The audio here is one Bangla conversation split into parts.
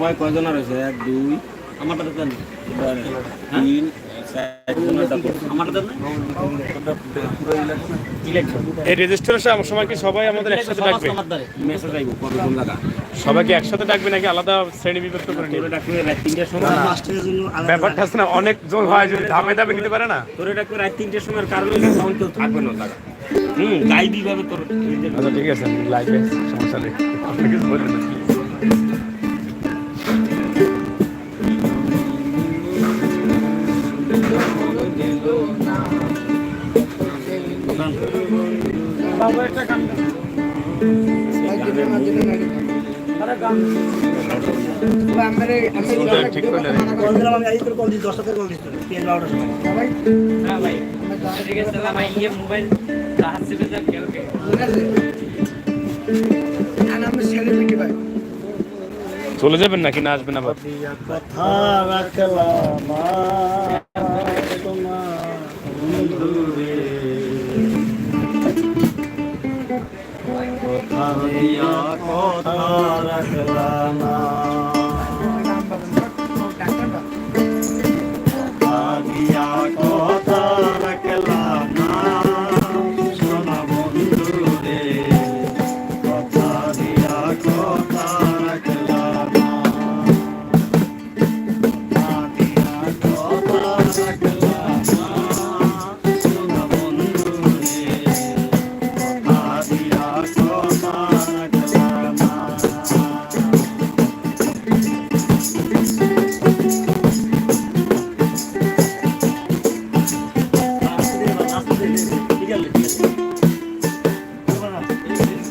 কয় কয়জন আর হয়েছে? এক দুই। আমারটা দেন। তিন এই রেজিস্ট্রেশন সময় কি সবাই আমাদের একসাথে ডাকবে? সবাইকে একসাথে ডাকবে নাকি আলাদা শ্রেণি বিভক্ত করে ব্যাপারটা আছে না অনেক জন হয় যদি ধাপে ধাপে নিতে পারে না। তোরে ডাকবে রাত তিনটার সময়ের কারণে তখন কেউ থাকবে না জায়গা। হুম গাইবি ভাবে তোর আচ্ছা ঠিক আছে লাইভে সমস্যা নেই। আপনি কিছু চলে যাবেন নাকি না আসবেন আবার? কথা রাখলাম দিয়া কথা রাখলাম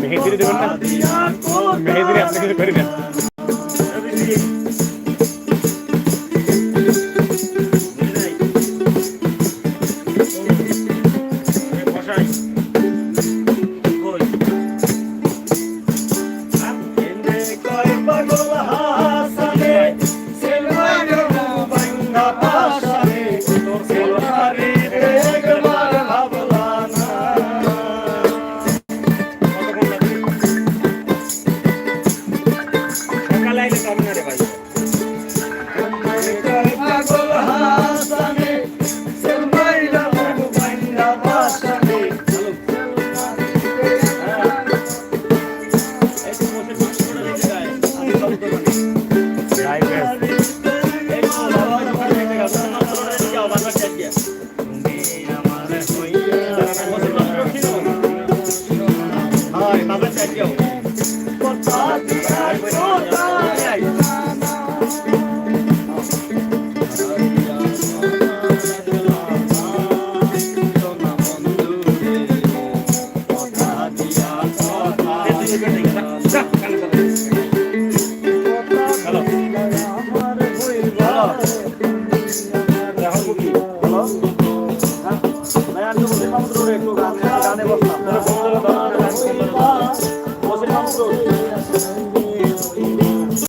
মেহেদিরি দেবেন না? মেহেদিরি আপনি